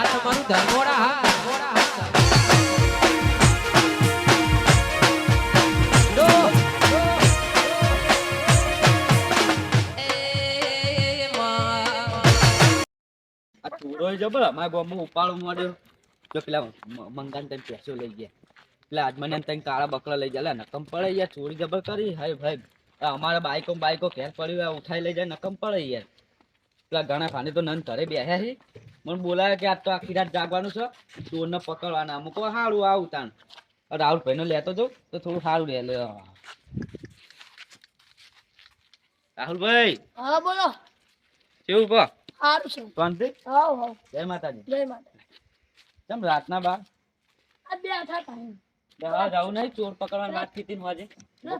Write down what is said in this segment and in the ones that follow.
આ ઉપાડો મળ્યો જો પેલા મંગાન તને પેસો લઈ ગયા. પેલા આદમાને તને કાળા બકરા લઈ ગયા. નકમ પડે યાર જબર કરી. હાય ભાઈ અમારા બાઈકો બાઈકો ઘેર પડ્યું ઉઠાઈ લઈ જાય, નકમ પડે યાર પેલા ઘણા ખાને તો નન ઘરે બેહ્યા છે મને બોલાવે કે આજ તો આખી રાત જાગવાનું છે. ચોરને પકડવાના. અમુક સારું આવું તાણ. રાહુલભાઈ ભાઈનો લેતો જો તો થોડું સારું રહે. લે રાહુલભાઈ! હા બોલો. કેવું કહો? સારું છે. શાંતિ? હા હા જય માતાજી. જય માતા કેમ રાતના બાર? આ બે ટાઈમ દવા જાવું નહીં? ચોર પકડવાની વાત કીધી ને વાજે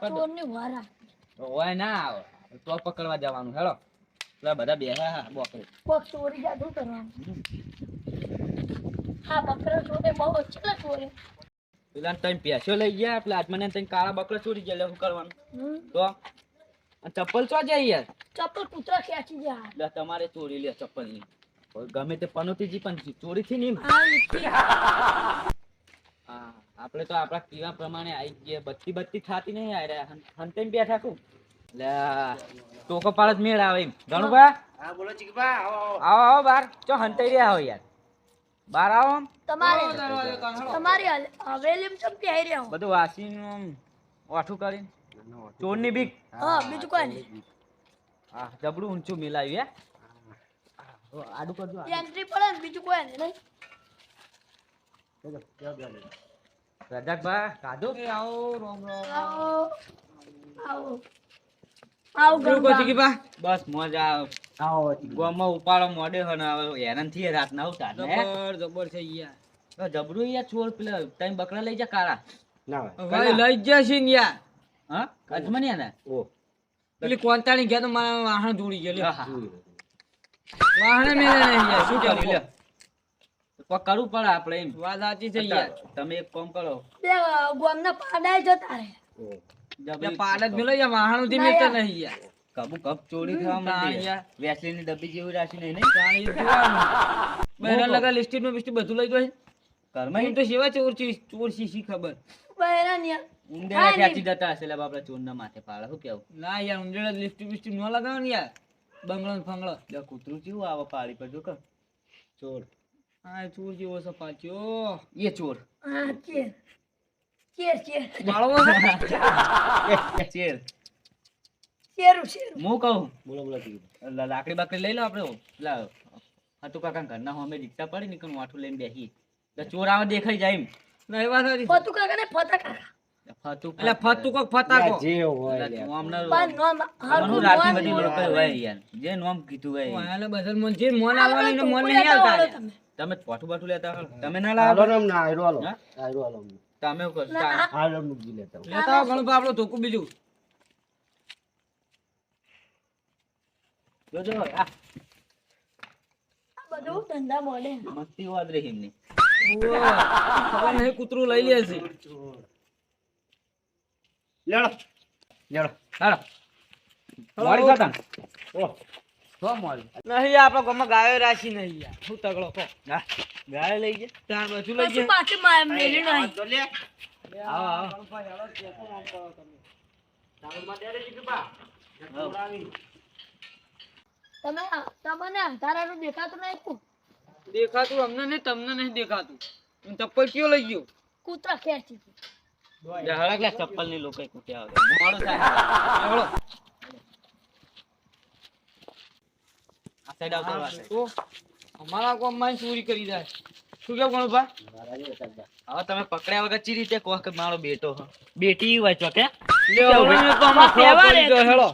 ચોરની વારા હોય ના આવે. ચોર પકડવા જવાનું હેલો. પેલા બધા બેહ્યા હા બોકડે કોક ચોરી જાદુ કરવાનું હા બકરા ચોરે બહુ કેટલા ચોરે પેલા તમે પેસો લઈ ગયા પેલા આત્માને તમે કાળા બકરા ચોરી ગયા શું કરવાનું. તો આ ચપ્પલ ચો જાય યાર ચપ્પલ કૂતરા ખેંચી જાય લે તમારે ચોરી લે ચપ્પલની ગમે તે પનોતીજી પણ ચોરી થી નહીં હા. આપણે તો આપણા કીવા પ્રમાણે આવી ગયા બત્તી બત્તી ખાતી નહીં આ રહ્યા હંતે બેઠા કું લે ટોકો પાડત જ મેળ આવે એમ. ઘણું બા હા બોલો ચીકબા આવો આવો. આવો આવો બાર ચો હંતાઈ રહ્યા હો યાર. બાર આવો તમારે તમારી હવેલી હવેલીમાં ચમ પહેરી રહ્યા બધું વાસી નું ઓઠું કરીને. ચોરની બીક. હા બીજું કોઈ નહીં. હા જબડું ઊંચું મિલાવ્યું હે. આડું કરજો. એન્ટ્રી પડે ને બીજું કોઈ નહીં નહીં? રજાકભા કાઢો. આવો રોમ રોમ. આવો આવો આવો કેવું કહો ગંગા. ચીકીભા? બસ મજા આવે. ઉપાડો મોડે હે ને હવે હેરાન થઈએ રાત ના આવતા જબર જબર છે યાર. જબરું યાર ચોર પેલા તઈ બકરા લઈ જા કાળા ના હોય. ભાઈ લઈ જશે ને યાર. હા? અજમનિયા ને પેલી કોંતાણી ગયા તો મારા વાહન દોડી ગયો. વાહને યાર શું કરવું પડે આપણે એમ. વાત સાચી છે યાર. તમે એક કામ કરો. ગોમ ગોમના પાડાય જતા રહે. ઓ જબરી પાડ જ મેલો યાર વાહણથી ના નહીં યાર. કબુ કબ ચોરી થવા તાણ માંડી યાર. વેસલીની ડબ્બી જેવી રાખીને નહીં બહેરા લગા લિસ્ટેડનું બિસ્ટી બધું લઈ ગયો કર્મા તો સેવા ચોર છે ચોર છે શી ખબર? બહેરાન યાર. ઊંડેરા ખેંચી જતા હશે લે બાપડા ચોરના માથે પાડે. શું કેવું? ના યાર ઊંડેડા લિસ્ટી બિસ્ટી ન લગાવો ને યાર. બંગલો ને ફંગળો લે કૂતરું કેવું આવે પાડી પર? જો ચોર. હા ચોર જેવો છે એ ચોર. હા ચેર ચેર ચેર બાળવો ચેર ચેરું ચેરું હું કહું? બોલો બોલો લાકડી બાકડી લઈ લો આપણે પેલા હતું કાકા ઘરના હોમે રિક્ષા પડી નીકળું કે લઈને બેસી તો ચોર આવે દેખાઈ જાય એમ. ના એ વાત ફતુ કાકા ને ફતા કાકા. ફતું એટલે ફતું કોક ફતાકો જે હોય બધી લોકો યાર. જે નોમ કીધું હોય વાયલા બધા મન જે મન આવવાનું એને મન નહીં આવતા. તમે. તમે પાઠું બાઠું લેતા તમે ના લાવો. ને આયરો આયરો તમે હાલો મૂકી લેતા લેતા ઘણું આપણું ધોકું બીજું. જોજો આ. આ બધું ધંધા મળે મસ્તી વાત રહી એમની. ખબર નહીં કૂતરું લઈ લે છે. લેડો. લેડો હાલો હાલો. ખાતા ઓ તો મોડી નહીં આપણા ગામમાં ગાયો રાશી નહીં યાર. શું તગડો કહો. હા લઈ ગયા? ત્યાર બધું લઈ પછી જાય પાછી મેલી નહીં. તો લે. આવો આવો તમે. તમને અંધારાનું દેખાતું નહીં દેખાતું અમને નહીં તમને નહીં દેખાતું. હું ચપ્પલ કયો લઈ ગયો. કૂતરા ખેંચી હળગલા ચપ્પલની લોકો કૂટ્યા આવે મોડો થાય એવડો. આ સાઈડ આવતો. તો અમારા ગામમાં ચોરી કરી જાય. શું કેવું ગણુભા હવે તમે પકડ્યા વગર ચી રીતે કોક મારો બેટો બેટી હોય કે હેળો.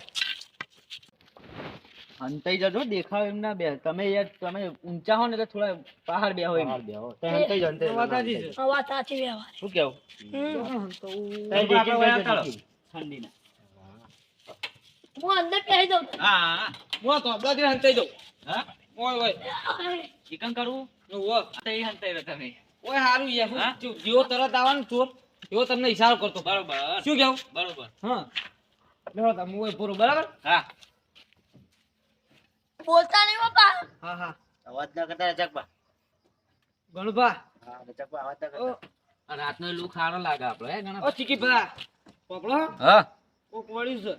હંતાઈ જજો દેખાવ એમ ના બે. તમે યાર તમે ઊંચા હો ને તો થોડા પહાડ બે હોય હંતાઈ જાઓ, હંતાઈ વાત સાચી છે. હવા સાચી વ્યવહાર. શું કેવું? હમ. તઈ આપણે દેખીને વયા જજો, ચાલો. દેખીને. ઠંડીના હું અંદર પહેરી દઉં હા હા. તો અબડાથી હંતાઈ દઉં. હા? ઓય, ઓય. ચિકન કરવું ઓય. આ હંતાઈ તમે. ઓય, હારું યાર. હું હા? તરત આવવાનો ચોર એવો તમને ઈશારો કરતો. બરોબર. શું કેવું બરોબર. હા. લેવો તમે ઓય પૂરો બરાબર? હા. બોલતા નહીં બાપા હા હા. અવાજ ના કરતા ચકબા ગણભા. હા અવાજ તા ઓ. આ રાતનો લુક સારો લાગે આપણો હે ગણો ઓ ચીકીભા. પકડો હા. કોક વળ્યું છે.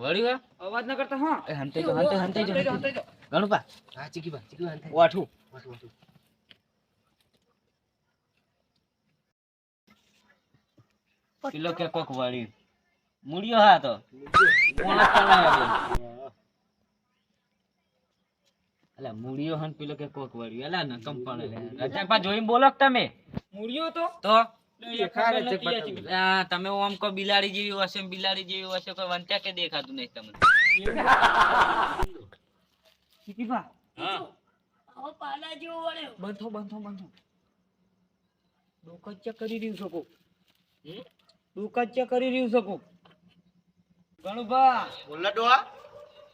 વળી વા અવાજ ન કરતા હા. એ હંતે જો હંતે હંતે જો હંતે જો ગણપા. હા ચીકી બા ચીકી હંતે. વાઠું વાઠું વાઠું કિલો કે કોક વળી. મૂળ્યો હા તો. કોણ ચલાવે અલા મૂળિયો હન પેલો કે કોક વળી. અલા નકમ પણ. રજાપા જોઈને બોલો કે તમે. મૂળ્યો તો? તો? તમે આમ કો બિલાડી જેવી હશે બિલાડી જેવી હશે કોઈ વંટ્યા કે દેખાતું નહીં તમને? ચીકીભા હા. હવે પાલા જેવો વળ્યો. બંધો બંધો બંધો. ડોકચ્યા કરી રહ્યું શકો ડોકચ્યા કરી રહ્યું શકો ગણભા. બોલા ડોહા.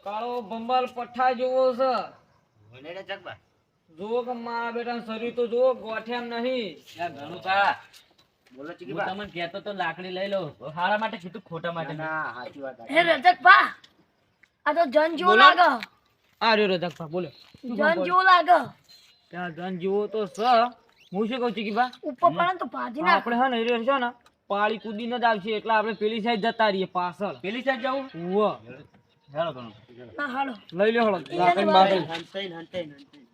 કાળો બંબાલ પઠ્ઠા જેવો છે. જુઓ કે મારા બેટા શરીર તો જુઓ ગોઠ્યા નહીં. કા બોલો ચીકી બા. તમને કહેતો તો લાકડી લઈ લો હારા માટે કીધું ખોટા માટે ના સાચી વાત હે રજક ભા આ તો જન જેવો લાગે. આ રહ્યો રજકભા બોલે. જન જેવો લાગે. ત્યાં ધન જેવો તો સ. હું શું કહું ચીકીભા ઉપર પડે ને તો ભાજી નાખ. આપણે હે ને એ છે ને પાળી કૂદીને જ આવશે એટલે આપણે પેલી સાઈડ જતા રહીએ પાછળ. પેલી સાઈડ જાવું? ઉવ્વ. હેલો હાલો. લઈ લે હળો લાકડી બાકડી. હંતાઈ હંતાઈ હંતાઈ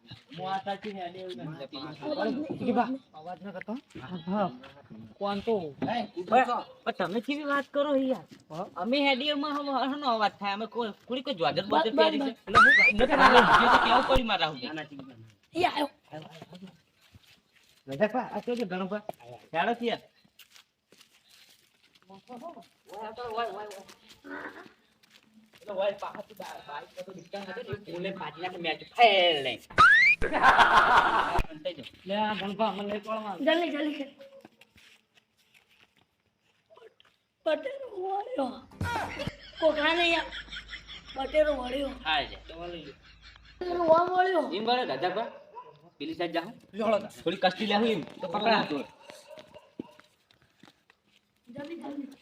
તમે કેવી વાત કરો યાર અમે હેડિયરમાં હમ હનો અવાજ થાય અમે કોઈ કોઈ કોઈ બોજર બસ, પહેરી એટલે હું મારા હું ના ના ચીકી બા એ આવ્યો રજાપા આ તો ગણપા હેડો થી યાર લે આ ગણપા મને લઈ પડવા જલ્દી જલ્દી કર. બટેરો વળ્યો કોકરા નહીં આ બટેરો વળ્યો બટેરો વા વળ્યો એમ બરે રજાપા પેલી સાઈડ જાઉં લે હળો થોડી કસ્તી લેવું એમ તો પકડા તો જલ્દી જલ્દી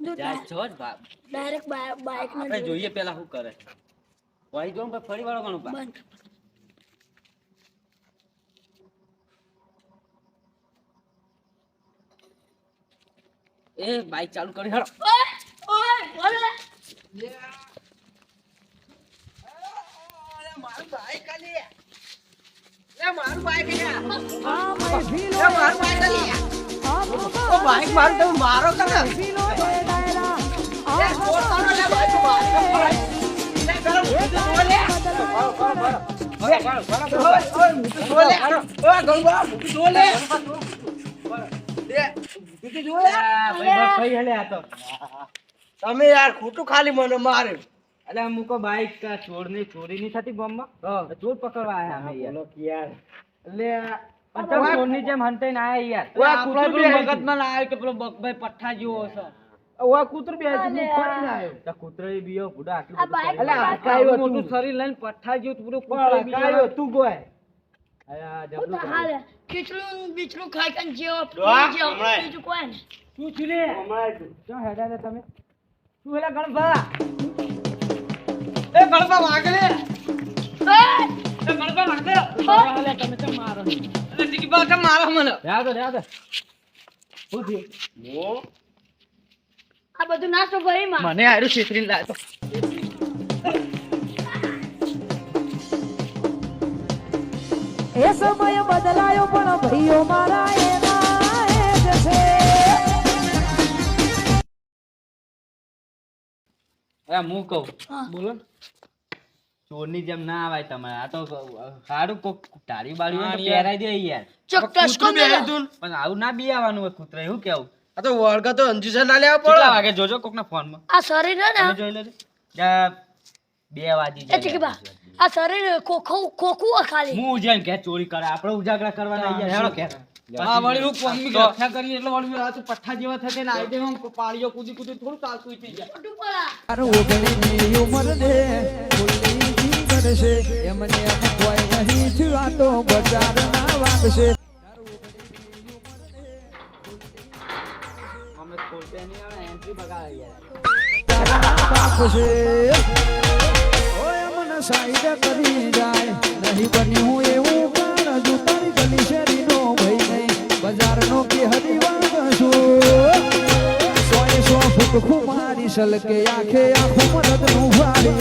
ડાયરેક્ટ બાઇક આપણે જોઈએ પેલા શું કરે. વાઈ જો ફરી વાળો બંધ. એ બાઈક ચાલુ કરી મારું ઓય ઓય ઓય ભાઈ હેલે આ તો તમે યાર ખોટું ખાલી મને મારે અલે મુકો બાઈક કા ચોરની ચોરી ની થતી બોમ્બમાં ચોર પકડવા આયા અમે યાર. બોલો કે યાર. એટલે પચાસ ચોરની જેમ હંતાઈને આયા યાર. ઓય કૂતરું બી આવી મગજમાં ના આયો કે પેલો બકભાઈ પઠ્ઠા જેવો છે. ઓવા કૂતર બે હતી ના આયો તા તો એ બીયો બુડા આટલું અલે આ કરી. મોટું. શરીર લઈને પઠ્ઠા જેવું તો પૂરું પણ કૂતરાએ કાયો તું ગોય. આયા જબલું. હાલે. ખીચડું બીચડું ખાઈ ખાઈને જેવો જેવો બીજું કોઈ શું છું લે? હમણાં શું હેડા લે તમે? શું હેલા ગણભા એ ગણભા વાગલે. ઓય! એ ગણભા વાગલે. હાલે તમે તો મારો. અરે ટીકી કે મારો મને? યાદ યાદ શું થયું? હું આ બધું નાસ્તો ભરી માં. મને આયરું છેતરીને લાય એ સમય બદલાયો પણ ભાઈઓ મારા એના એ અરે હું કહું? બોલો ચોરની જેમ ના આવાય તમારે. આ તો સારું કોક તારી બાળી હોય ને તો પહેરાઈ દે યાર. ચોક્કસ પણ આવું ના બી આવવાનું હોય કૂતરા એવું કેવું? આ તો વળગા તો અંજુસા ના લેવા કેટલા પડે. વાગે જોજો કોકના ફોનમાં? આ શરીર ને? જોઈ લેજો. બે વાગી જાય. ચીકીબા આ શરીર ખોખું ખોખું ખાલી હું જેમ કે ચોરી કરે આપણે ઉજાગરા કરવાના યાર હેડો કે. હા વળી હું કોમની રક્ષા કરી એટલે વળી આ તો પઠ્ઠા જેવા થશે ને આઈ હું પાળીઓ કૂદી કૂદી થોડું ચાલતું થઈ જાય. અરે ઓગણીની ઉંમર ને બોલી છે એમને એમ કોઈ નહીં થયું આ તો બજાર ના વાગશે અમે ખોલતે નહીં આવે એન્ટ્રી બગાડે યાર સાઈડ કરી જાય. નહીં બન્યું એવું પણ હજુ તારી ગલી શેરીનો ભાઈ નહીં. બજારનો કે હરી વાગશું સોએ સો ફૂટ ખુમારી સલકે આંખે આંખું મદદનું વાળી.